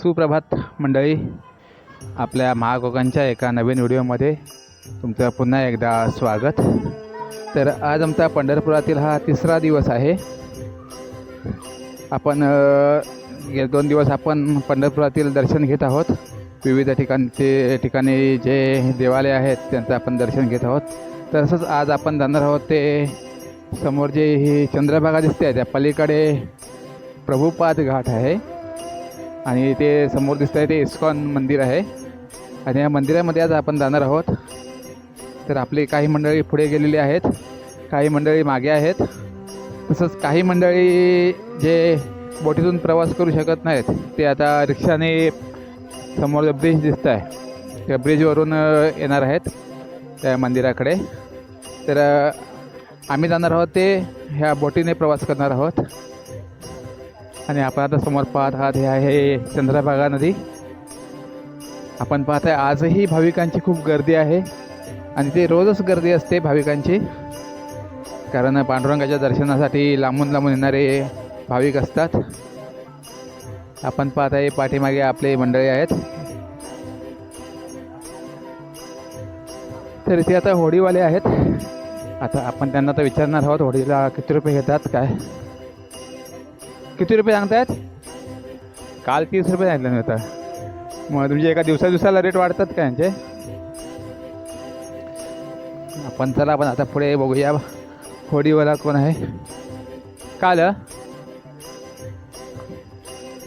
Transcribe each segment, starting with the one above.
सुप्रभात मंडळी. आपल्या महाकोकांच्या एका नवीन व्हिडिओमध्ये तुमचं पुन्हा एकदा स्वागत. तर आज आमचा पंढरपुरातील हा तिसरा दिवस आहे. आपण गेले दोन दिवस आपण पंढरपुरातील दर्शन घेत आहोत. विविध ठिकाणचे ठिकाणी जे देवालय आहेत त्यांचं आपण दर्शन घेत आहोत. तसंच आज आपण जाणार आहोत ते समोर जे ही चंद्रभागा दिसते आहे त्या पलीकडे प्रभुपाद घाट आहे. आणि ते समोर दिसत आहे ते इस्कॉन मंदिर आहे. आणि या मंदिरामध्ये आज आपण जाणार आहोत. तर आपली काही मंडळी पुढे गेलेली आहेत. काही मंडळी मागे आहेत. तसंच काही मंडळी जे बोटीतून प्रवास करू शकत नाहीत ते आता रिक्षाने समोर ब्रिज दिसत आहे त्या ब्रिजवरून येणार आहेत त्या मंदिराकडे. तर आम्ही जाणार आहोत ते ह्या बोटीने प्रवास करणार आहोत. आणि आपण आता समोर पाहत आहात हे आहे चंद्रभागा नदी. आपण पाहत आहे आजही भाविकांची खूप गर्दी आहे आणि ते रोजच गर्दी असते भाविकांची. कारण पांडुरंगाच्या दर्शनासाठी लांबून लांबून येणारे भाविक असतात. आपण पाहत आहे पाठीमागे आपले मंडळी आहेत. तर इथे आता होडीवाले आहेत. आता आपण त्यांना तर विचारणार आहोत होडीला किती रुपये घेतात काय? किती रुपये सांगतायत? काल तीस रुपये सांगितलं मी आता मग तुमचे एका दिवसा दिवसाला रेट वाढतात का यांचे? आपण चला आपण आता पुढे बघूया. होडीवाला कोण आहे? काल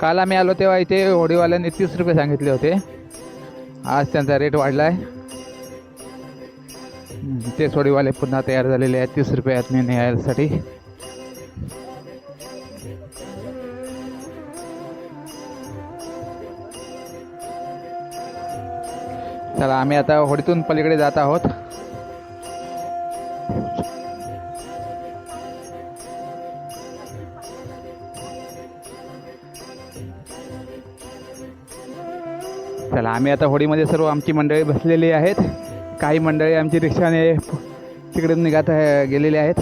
काल आम्ही आलो तेव्हा इथे होडीवाल्यांनी तीस रुपये सांगितले होते. आज त्यांचा रेट वाढला आहे ते होडीवाले पुन्हा तयार झालेले आहेत. तीस रुपयात न्यायसाठी चला आम्ही आता होडीतून पलीकडे जात आहोत. चला आम्ही आता होडीमध्ये सर्व आमची मंडळी बसलेली आहेत. काही मंडळी आमची रिक्षाने तिकडे निघत गेलेली आहेत.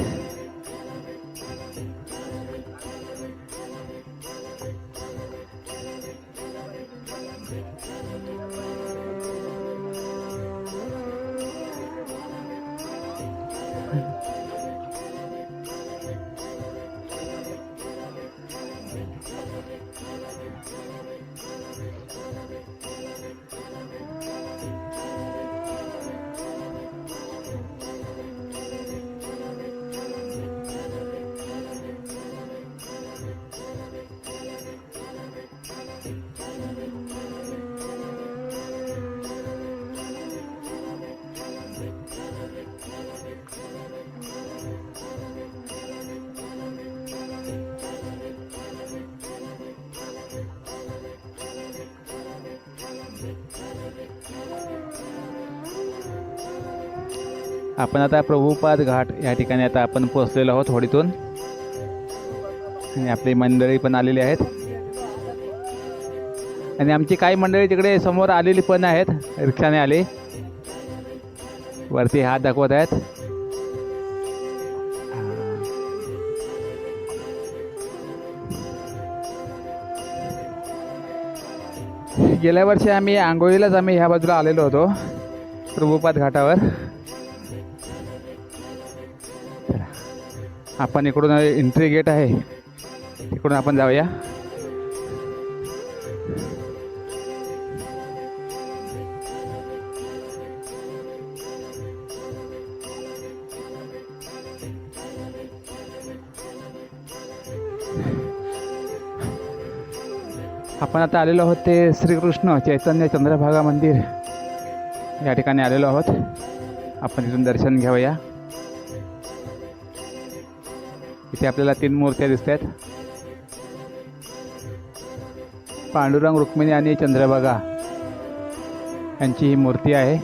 आपण आता प्रभुपाद घाट या ठिकाणी आता आपण पोहोचलेलो आहोत होडीतून. आणि आपली मंडळी पण आलेली आहेत. आणि आमची काही मंडळी तिकडे समोर आलेली पण आहेत. रिक्षाने आली. वरती हात दाखवत आहेत. गेल्या वर्षी आम्ही आंघोळीलाच आम्ही ह्या बाजूला आलेलो होतो. प्रभुपाद घाटावर. आपण इकडून एंट्री गेट आहे. तिकडून आपण जाऊया. आपण आता आलेलो आहोत ते श्रीकृष्ण चैतन्य चंद्रभागा मंदिर. या ठिकाणी आलेलो आहोत. आपण तिथून दर्शन घेऊया. इथे आपल्याला तीन मूर्त्या दिसत आहेत पांडुरंग रुक्मिणी आणि चंद्रभागा यांची ही मूर्ती आहे.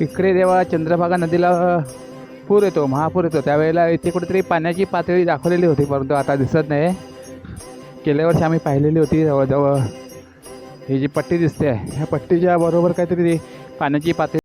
इकडे जेव्हा चंद्रभागा नदीला पूर येतो महापूर येतो. त्यावेळेला इथे कुठेतरी पाण्याची पातळी दाखवलेली होती परंतु आता दिसत नाही. गेल्या वर्षी आम्ही पाहिलेली होती जवळजवळ. ही जी पट्टी दिसते आहे ह्या पट्टीच्या बरोबर काहीतरी पाण्याची पातळी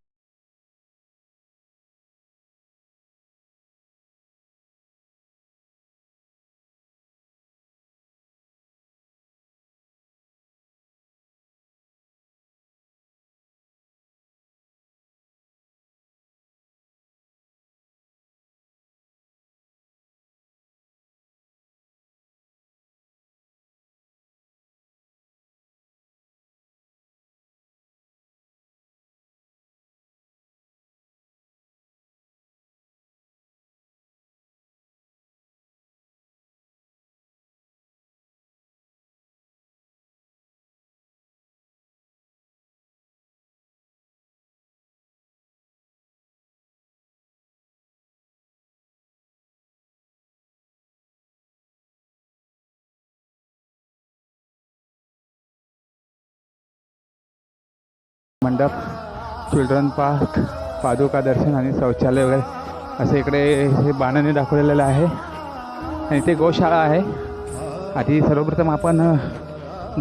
मंडप चिल्ड्रन पार्क पादुका दर्शन आणि शौचालय वगैरे. असं इकडे हे बाणाने दाखवलेलं आहे. आणि ते गोशाळा आहे. आधी सर्वप्रथम आपण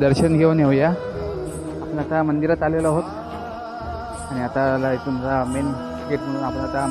दर्शन घेऊन येऊया. आपण आता मंदिरात आलेलो आहोत. आणि आता इथून मेन गेट म्हणून आपण आता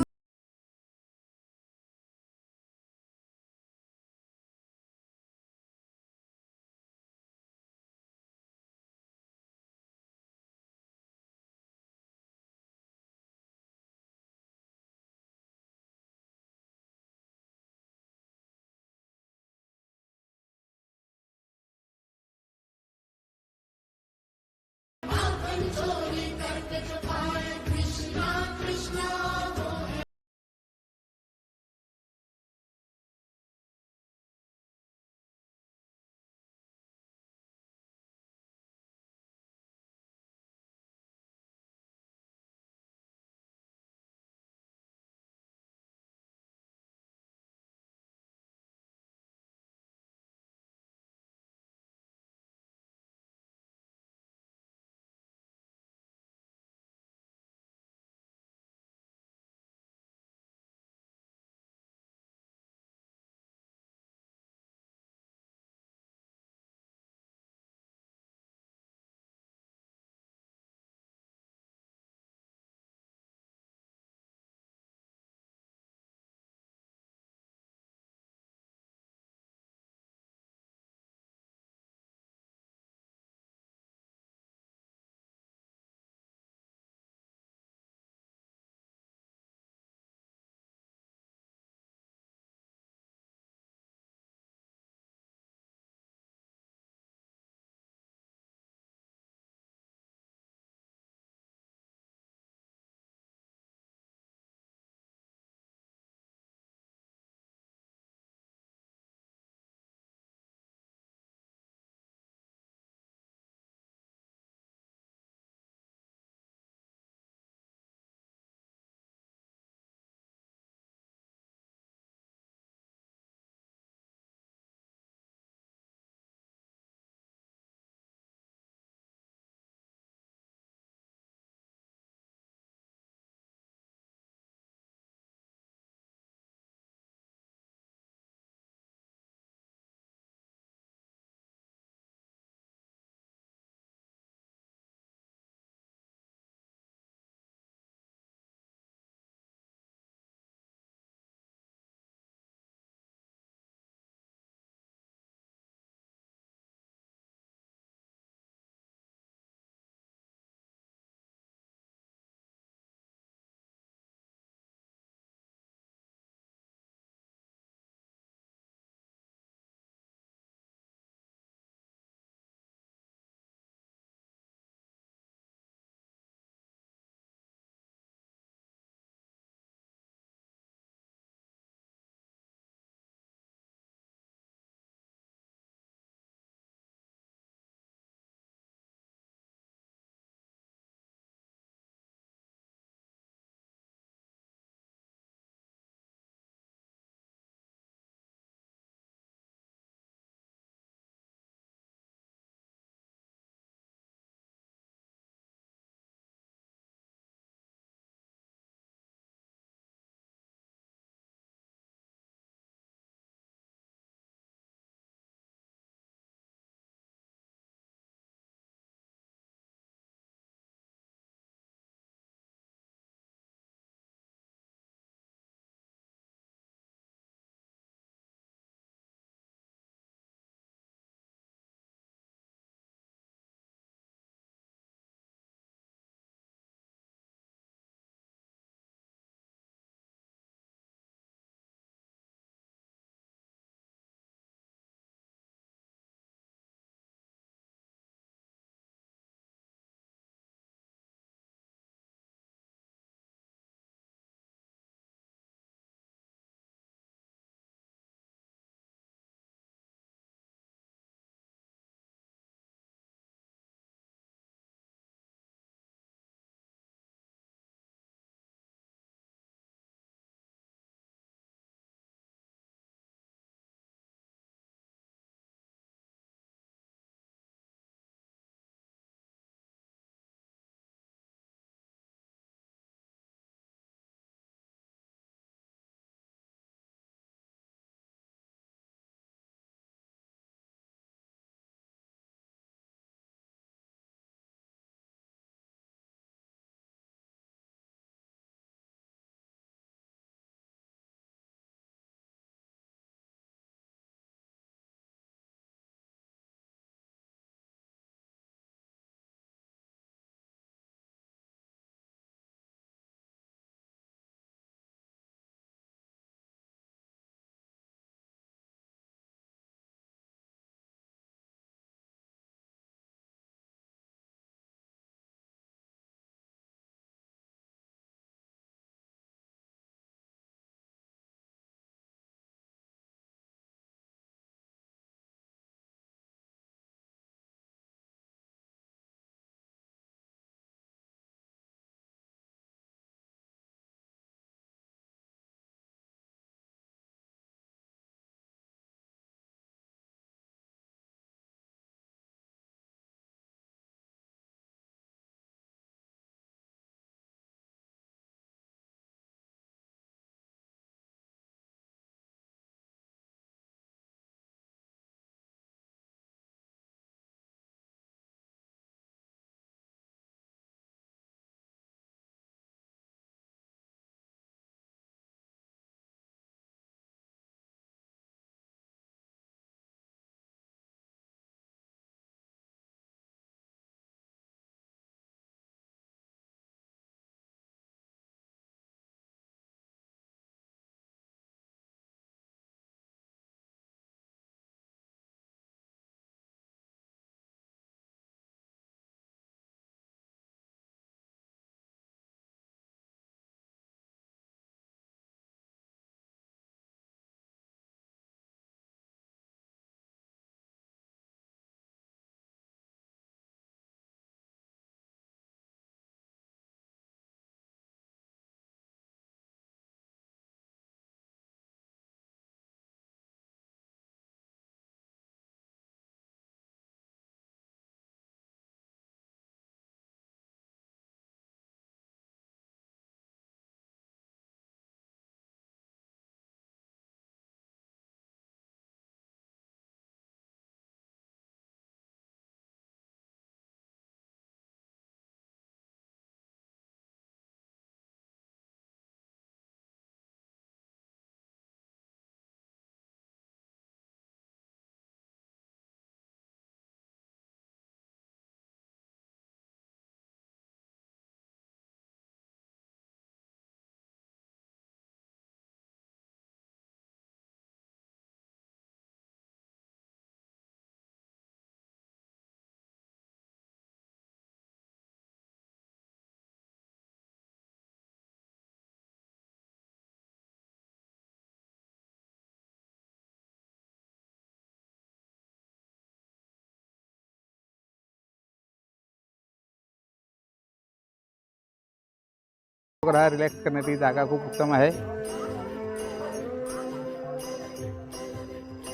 हा रिलॅक्स करण्याची जागा खूप उत्तम आहे.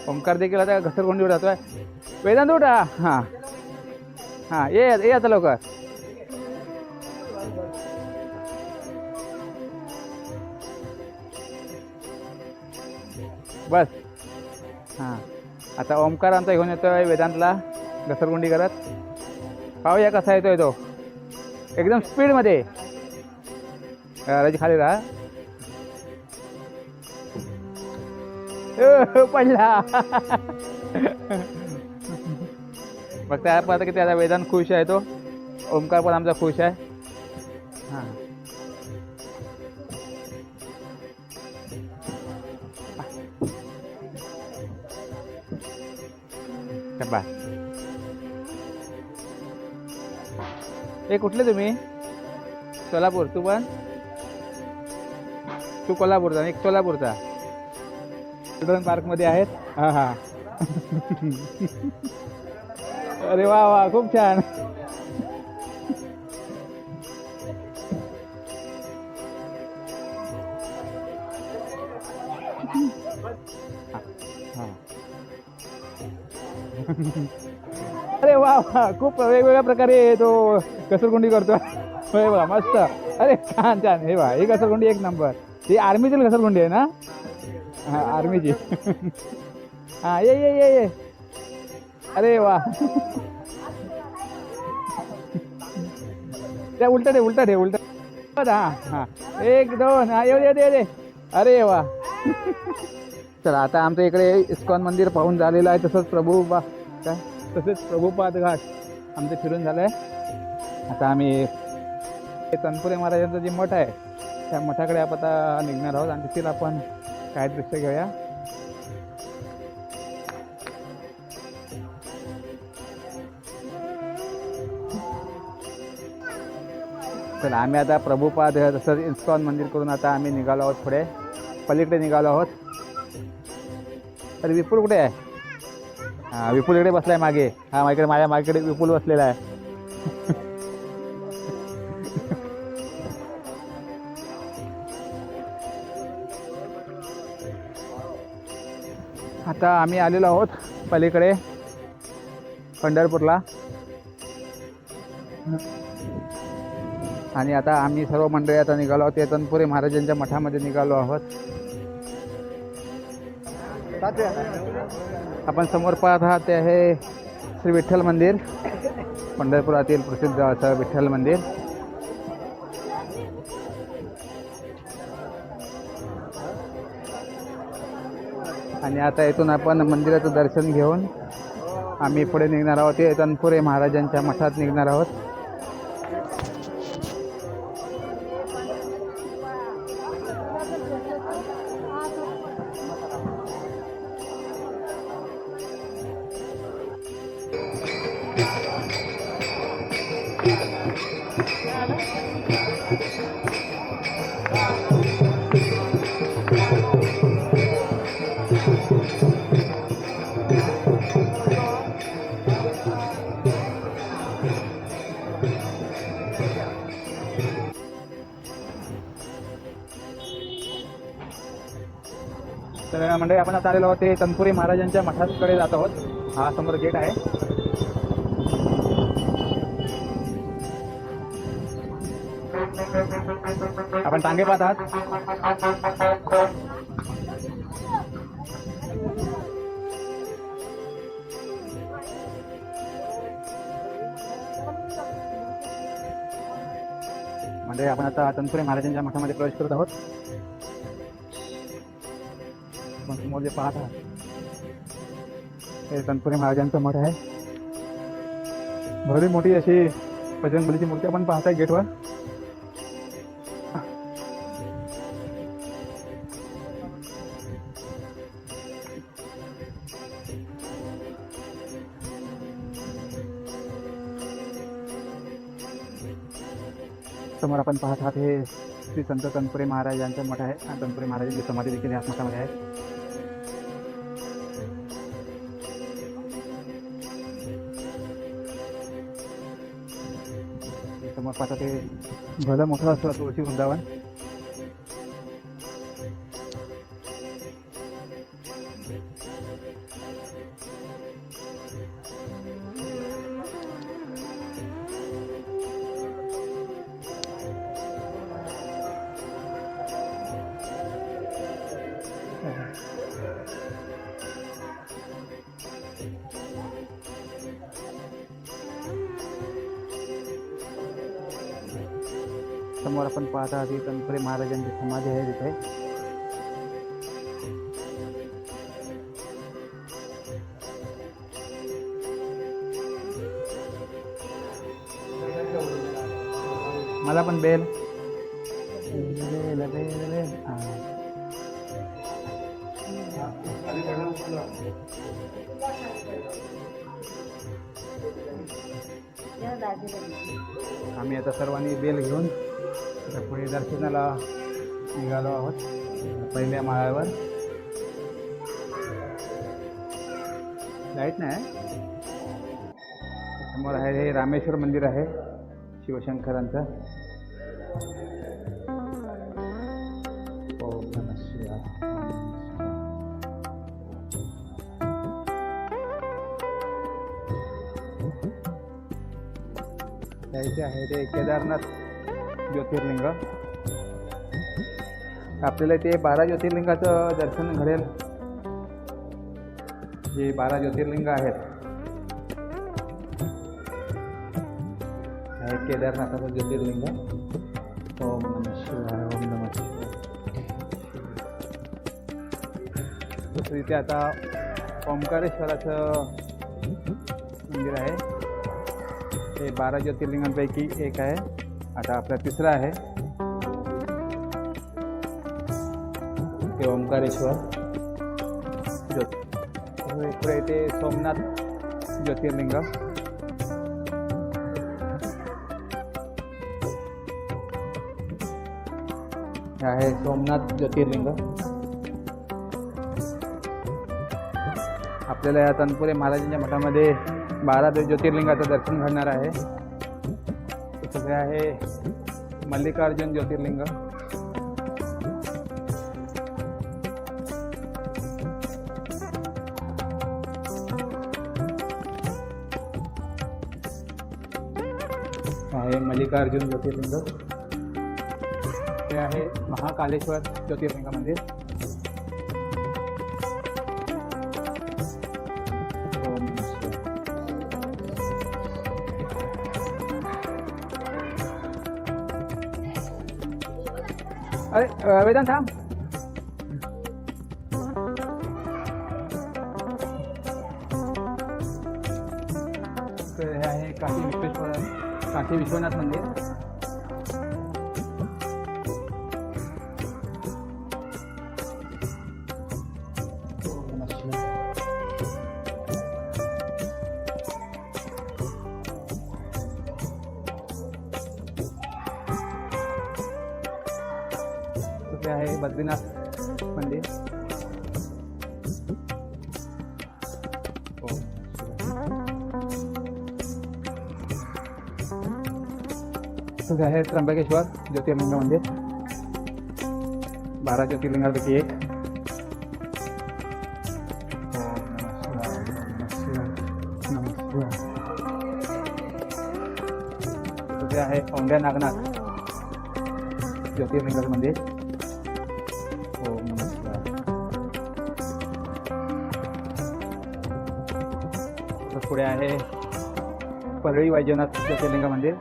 ओंकार देखील आता घसरगुंडीवर जातोय. वेदांत उठा. हां. हां ये ये आता लवकर. बस. हां. आता ओंकार आमचा घेऊन येतोय वेदांतला घसरगुंडी करत. पाहूया कसा येतोय तो. एकदम स्पीडमध्ये राजी खाली राहा पडला मग त्या पाहता की त्याचा वेदांत खुश आहे तो ओंकार पण आमचा खुश आहे हां बा ए कुठले तुम्ही सोलापूर तू पण तू कोल्हापूरचा एक सोलापूरचा चिल्ड्रन पार्कमध्ये आहेत. हां हां. अरे वा वा खूप छान. अरे वा वा खूप वेगवेगळ्या प्रकारे तो कसरगुंडी करतो. होय वा मस्त. अरे छान छान. हे वा ही कसरगुंडी एक नंबर ही आर्मीतील घसरगुंडी आहे ना? हां आर्मीची. हां ये ये ये ये. अरे वा. त्या उलटा दे उलटा दे उलटा. हां हां. एक दोन हा येऊ दे दे अरे वा. चल आता आमच्या इकडे इस्कॉन मंदिर पाहून झालेलं आहे. तसंच प्रभू बा काय? तसेच प्रभुपाद घाट आमचं फिरून झालं आहे आता आम्ही हे तनपुरे महाराजांचं जे मठ आहे त्या मठाकडे आपण आता निघणार आहोत आणि तिथील आपण काय दृश्य घेऊया. तर आम्ही आता प्रभुपाद तसंच इस्कॉन मंदिर करून आता आम्ही निघालो आहोत पुढे. पलीकडे निघालो आहोत. तर विपुल कुठे आहे? हां विपुल इकडे बसलाय मागे. हा माझ्याकडे माझ्या मागेकडे विपुल बसलेला आहे. आता आम्ही आलेलो आहोत पलीकडे पंढरपूरला. आणि आता आम्ही सर्व मंडळी आता निघालो आहोत. तनपुरे महाराजांच्या मठामध्ये निघालो आहोत. आपण समोर पाहत आहात ते आहे श्री विठ्ठल मंदिर. पंढरपुरातील प्रसिद्ध असं विठ्ठल मंदिर. आणि आता इथून आपण मंदिराचं दर्शन घेऊन आम्ही पुढे निघणार आहोत. ते तनपुरे महाराजांच्या मठात निघणार आहोत. आता आलेलो आहोत ते तनपुरी महाराजांच्या मठाकडे जात आहोत. हा समोर गेट आहे. आपण टांगे पाहत आहात. म्हणजे आपण आता तनपुरे महाराजांच्या मठामध्ये प्रवेश करत आहोत. समोर जे पाहत आहात हे तनपुरे महाराजांचं मठ आहे. भरी मोठी अशी बजरंगबलीची मूर्ती आपण पाहताय गेटवर. समोर आपण पाहत आहात हे श्री संत तनपुरे महाराजांचं मठ आहे. आणि तनपुरे महाराजांची समाधी देखील या मठामध्ये आहे हे पाहता ते भलं मोठं असतं तुळशी वृंदावन. महाराजांची समाधी आहे तिथे. मला पण बेल. आम्ही आता सर्वांनी बेल घेऊन आता पुढे दर्शनाला निघालो आहोत पहिल्या माळ्यावर. लाइट नाही समोर आहे हे रामेश्वर मंदिर आहे शिवशंकरांचं. जायचे आहे ते केदारनाथ. ज्योतिर्लिंग. आपल्याला ते बारा ज्योतिर्लिंगाचं दर्शन घडेल. जे बारा ज्योतिर्लिंग आहेत. केदारनाथाचं ज्योतिर्लिंग. ओम नम शिवाय ओम नम शिवाय. इथे आता ओंकारेश्वराचं मंदिर आहे. हे बारा ज्योतिर्लिंगांपैकी एक आहे. आता आपला तिसरा आहे. ते ओंकारेश्वर. ज्योत हो, इकडे येते सोमनाथ ज्योतिर्लिंग. हे आहे सोमनाथ ज्योतिर्लिंग. आपल्याला या तनपुरे महाराजांच्या मठामध्ये बारा ज्योतिर्लिंगाचं दर्शन घडणार आहे. हे आहे. मल्लिकार्जुन ज्योतिर्लिंग. आहे मल्लिकार्जुन ज्योतिर्लिंग. हे आहे महाकालेश्वर ज्योतिर्लिंग मंदिर अरे अ, वेदांत थांब तर हे आहे काशी विश्वेश्वर काशी विश्वनाथ मंदिर तिथे आहे त्र्यंबकेश्वर ज्योतिर्लिंग मंदिर बारा ज्योतिर्लिंगापैकी एक. तिथे आहे औंड्या नागनाथ. ज्योतिर्लिंगाचं मंदिर तर पुढे आहे परळी वैजनाथ ज्योतिर्लिंग मंदिर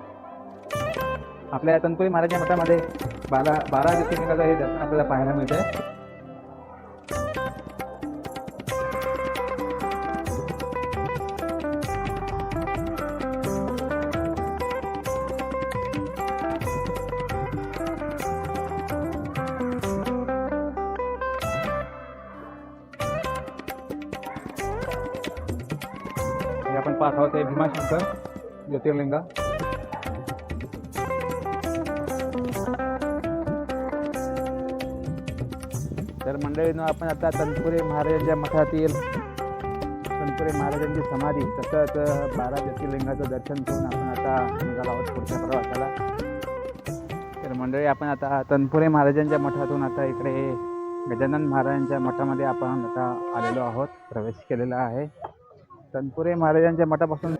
आपल्या तनपुरी महाराजा मठामध्ये बारा बारा ज्योतिर्लिंगाचं हे दर्शन आपल्याला पाहायला मिळतंय. हे आपण पाहत आहोत हे भीमाशंकर ज्योतिर्लिंग. मंडळीनं आपण आता तनपुरे महाराजांच्या मठातील तनपुरे महाराजांची समाधी तसंच बारा ज्योतिर्लिंगाचं दर्शन घेऊन आपण आता निघालो आहोत पुढच्या प्रवासाला. मंडळी आपण आता तनपुरे महाराजांच्या मठातून आता इकडे गजानन महाराजांच्या मठामध्ये आपण आता आलेलो आहोत प्रवेश केलेला आहे. तनपुरे महाराजांच्या मठापासून